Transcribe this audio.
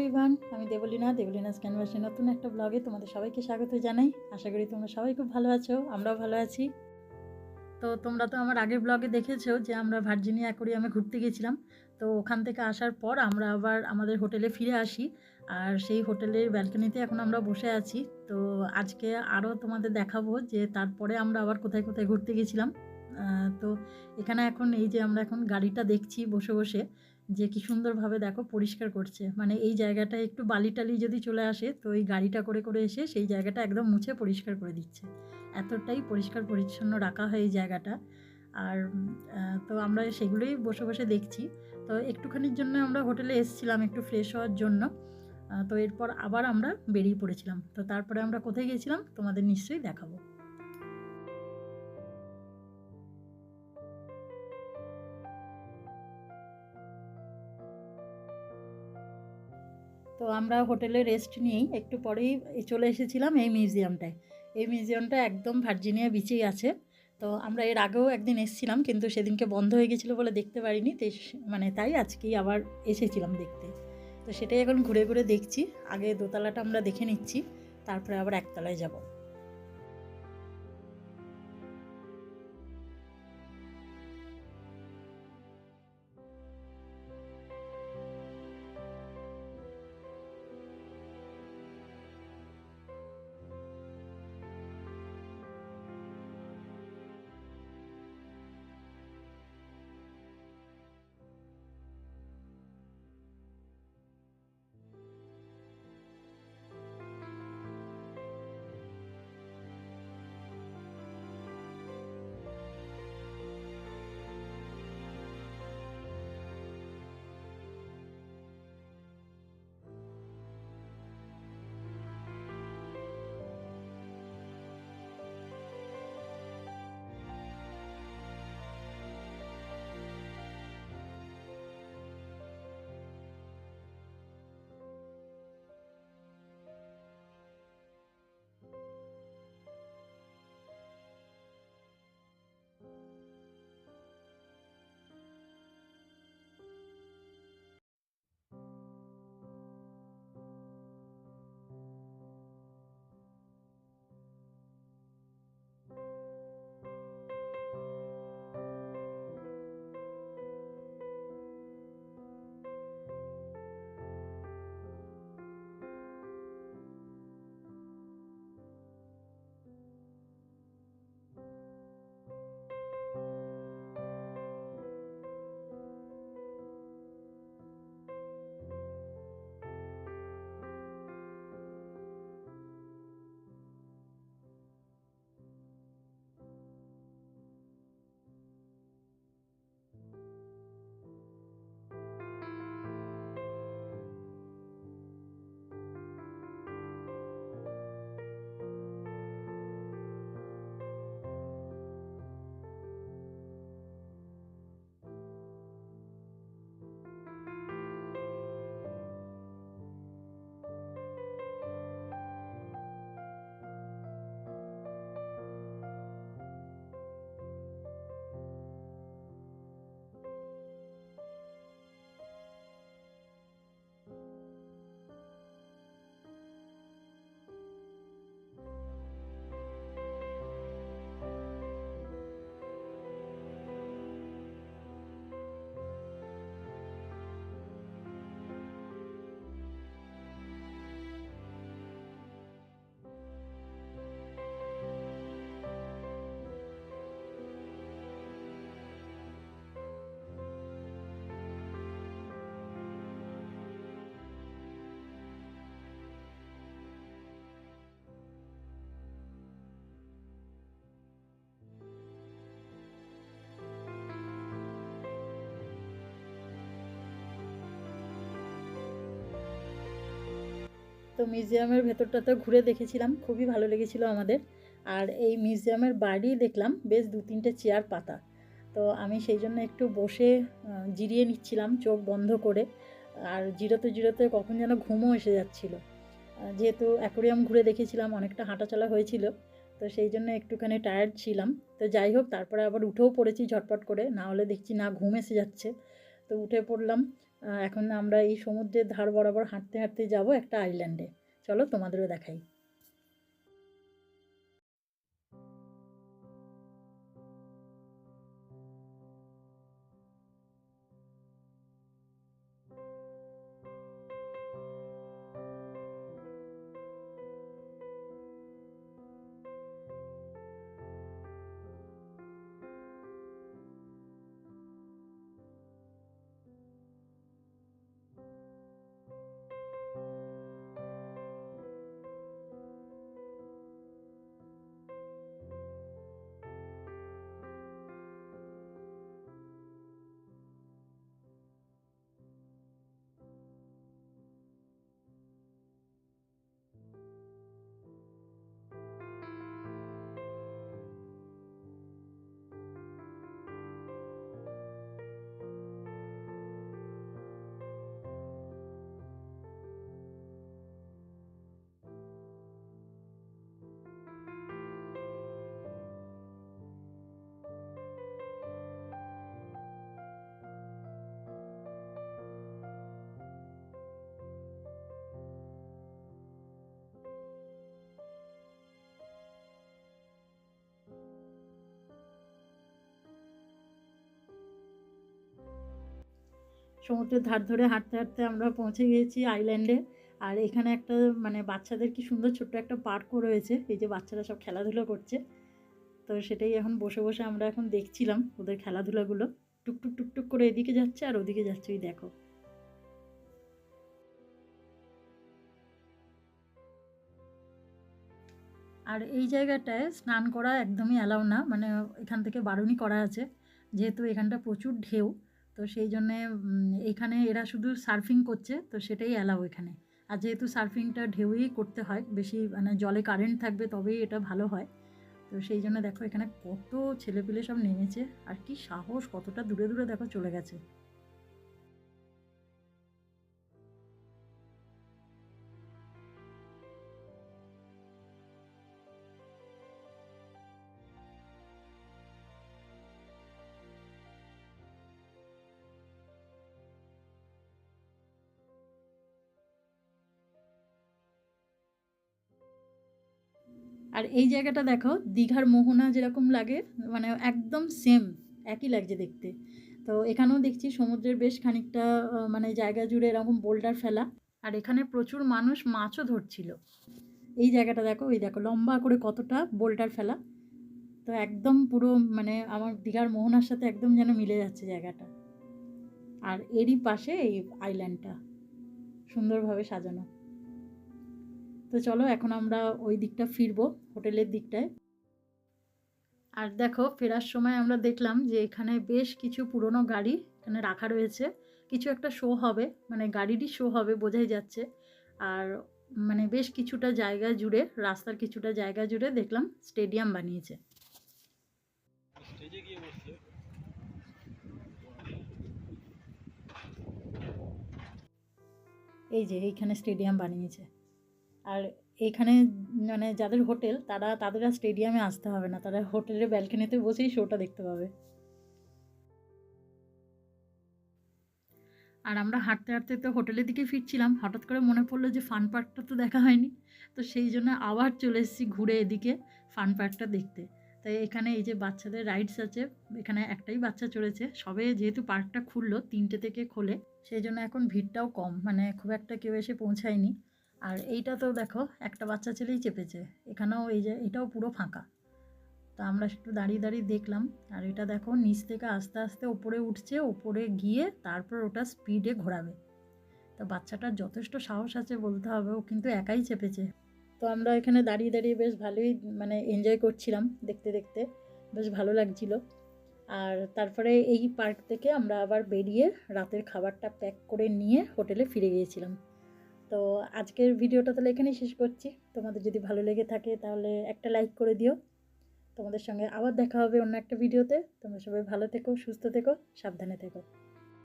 Everyone আমি দেবলীনা, দেবলীনাস ক্যানভাসে নতুন একটা ব্লগে তোমাদের সবাইকে স্বাগত জানাই। আশা করি তোমরা সবাই খুব ভালো আছো, আমরাও ভালো আছি। তো তোমরা তো আমার আগের ব্লগে দেখেছ যে আমরা ভার্জিনিয়া অ্যাকোরিয়ামে ঘুরতে গেছিলাম। তো ওখান থেকে আসার পর আমরা আবার আমাদের হোটেলে ফিরে আসি আর সেই হোটেলের ব্যালকনিতে এখন আমরা বসে আছি। তো আজকে আরও তোমাদের দেখাবো যে তারপরে আমরা আবার কোথায় কোথায় ঘুরতে গেছিলাম। তো এখানে এখন এই যে আমরা এখন গাড়িটা দেখছি বসে বসে। যে কি সুন্দরভাবে দেখো পরিষ্কার করছে। মানে এই জায়গাটা একটু বালি টালি যদি চলে আসে, তো এই গাড়িটা করে করে এসে সেই জায়গাটা একদম মুছে পরিষ্কার করে দিচ্ছে। এতটাই পরিষ্কার পরিচ্ছন্ন রাখা হয় এই জায়গাটা। আর তো আমরা সেগুলোই বসে বসে দেখছি। তো একটুখানির জন্য আমরা হোটেলে এসেছিলাম একটু ফ্রেশ হওয়ার জন্য। তো এরপর আবার আমরা বেরিয়ে পড়েছিলাম। তো তারপরে আমরা কোথায় গিয়েছিলাম? তোমাদের নিশ্চয়ই দেখাবো। তো আমরা হোটেলে রেস্ট নিয়েই একটু পরেই চলে এসেছিলাম এই মিউজিয়ামটায় এই মিউজিয়ামটা একদম ভার্জিনিয়া বিচেই আছে। তো আমরা এর আগেও একদিন এসেছিলাম, কিন্তু সেদিনকে বন্ধ হয়ে গেছিল বলে দেখতে পারিনি। তো মানে তাই আজকেই আবার এসেছিলাম দেখতে। তো সেটাই এখন ঘুরে ঘুরে দেখছি। আগে দোতলাটা আমরা দেখে নিচ্ছি, তারপরে আবার একতলায় যাব। তো মিউজিয়ামের ভেতরটাতে ঘুরে দেখেছিলাম, খুবই ভালো লেগেছিল আমাদের। আর এই মিউজিয়ামের বাড়ি দেখলাম, বেশ দু তিনটে চেয়ার পাতা। তো আমি সেই জন্য একটু বসে জিরিয়ে নিচ্ছিলাম চোখ বন্ধ করে। আর জিরোতে জিরোতে কখন যেন ঘুমও এসে যাচ্ছিল। যেহেতু অ্যাকোরিয়াম ঘুরে দেখেছিলাম, অনেকটা হাঁটাচলা হয়েছিল, তো সেই জন্য একটুখানি টায়ার্ড ছিলাম। তো যাই হোক, তারপরে আবার উঠেও পড়েছি ঝটপট করে, না হলে দেখছি না, ঘুম এসে যাচ্ছে। তো উঠে পড়লাম এখন আমরা এই সমুদ্রের ধার বরাবর হাঁটতে হাঁটতে যাব একটা আইল্যান্ডে চলো তোমাদেরও দেখাই। সমুদ্রের ধার ধরে হাঁটতে হাঁটতে আমরা পৌঁছে গিয়েছি আইল্যান্ডে আর এখানে একটা মানে বাচ্চাদের কি সুন্দর ছোট্ট একটা পার্কও রয়েছে। এই যে বাচ্চারা সব খেলাধুলো করছে। তো সেটাই এখন বসে বসে আমরা এখন দেখছিলাম ওদের খেলাধুলাগুলো। টুকটুক টুকটুক করে এদিকে যাচ্ছে আর ওদিকে যাচ্ছে ওই দেখো। আর এই জায়গাটায় স্নান করা একদমই অ্যালাউ না। মানে এখান থেকে বারণই করা আছে। যেহেতু এখানটা প্রচুর ঢেউ তো সেই জন্যে এখানে এরা শুধু সার্ফিং করছে, তো সেটাই অ্যালাউ এখানে। আর যেহেতু সার্ফিংটা ঢেউই করতে হয়, বেশি মানে জলে কারেন্ট থাকবে তবেই এটা ভালো হয়। তো সেই জন্য দেখো এখানে কত ছেলেপিলে সব নেমেছে, আর কি সাহস, কতটা দূরে দূরে দেখো চলে গেছে। আর এই জায়গাটা দেখো, দীঘার মোহনা যেরকম লাগে মানে একদম সেম একই লাগছে দেখতে। তো এখানেও দেখছি সমুদ্রের বেশ খানিকটা মানে জায়গা জুড়ে এরকম বোল্ডার ফেলা। আর এখানে প্রচুর মানুষ মাছও ধরছিল। এই জায়গাটা দেখো, এই দেখো লম্বা করে কতটা বোল্ডার ফেলা। তো একদম পুরো মানে আমার দীঘার মোহনার সাথে একদম যেন মিলে যাচ্ছে জায়গাটা। আর এরই পাশে এই আইল্যান্ডটা সুন্দরভাবে সাজানো। তো চলো এখন আমরা ওই দিকটা ফিরবো, হোটেলের দিকটায়। আর দেখো, ফেরার সময় আমরা দেখলাম যে এখানে বেশ কিছু পুরনো গাড়ি এখানে রাখা রয়েছে। কিছু একটা শো হবে মানে গাড়িরই শো হবে বোঝাই যাচ্ছে। আর মানে বেশ কিছুটা জায়গা জুড়ে, রাস্তার কিছুটা জায়গা জুড়ে দেখলাম স্টেডিয়াম বানিয়েছে। এই যে, এইখানে স্টেডিয়াম বানিয়েছে। আর এইখানে মানে যাদের হোটেল, তারা, তাদের আর স্টেডিয়ামে আসতে হবে না। তারা হোটেলের ব্যালকনিতে বসেই শোটা দেখতে পাবে। আর আমরা হাঁটতে হাঁটতে তো হোটেলের দিকে ফিরছিলাম। হঠাৎ করে মনে পড়ল যে ফান পার্কটা তো দেখা হয়নি। তো সেই জন্য আবার চলে এসেছি ঘুরে এদিকে ফান পার্কটা দেখতে। তাই এখানে এই যে বাচ্চাদের রাইডস আছে, এখানে একটাই বাচ্চা চড়েছে। সবে যেহেতু পার্কটা খুললো, তিনটে থেকে খোলে। সেই জন্য এখন ভিড়টাও কম। মানে খুব একটা কেউ এসে পৌঁছায়নি। আর এইটা তো দেখো, একটা বাচ্চা ছেলেই চেপেছে। এখানেও এই যে, এটাও পুরো ফাঁকা। তো আমরা একটু দাঁড়িয়ে দাঁড়িয়ে দেখলাম। আর এটা দেখো, নিচ থেকে আস্তে আস্তে ওপরে উঠছে, ওপরে গিয়ে তারপর ওটা স্পিডে ঘোরাবে। তো বাচ্চাটার যথেষ্ট সাহস আছে বলতে হবে, ও কিন্তু একাই চেপেছে। তো আমরা এখানে দাঁড়িয়ে দাঁড়িয়ে বেশ ভালোই মানে এনজয় করছিলাম দেখতে দেখতে। বেশ ভালো লাগছিল। আর তারপরে এই পার্ক থেকে আমরা আবার বেরিয়ে রাতের খাবারটা প্যাক করে নিয়ে হোটেলে ফিরে গিয়েছিলাম। তো আজকের ভিডিওটা তাহলে এখানেই শেষ করছি। তোমাদের যদি ভালো লেগে থাকে তাহলে একটা লাইক করে দিও। তোমাদের সঙ্গে আবার দেখা হবে অন্য একটা ভিডিওতে। তোমরা সবাই ভালো থেকো, সুস্থ থেকো, সাবধানে থেকো।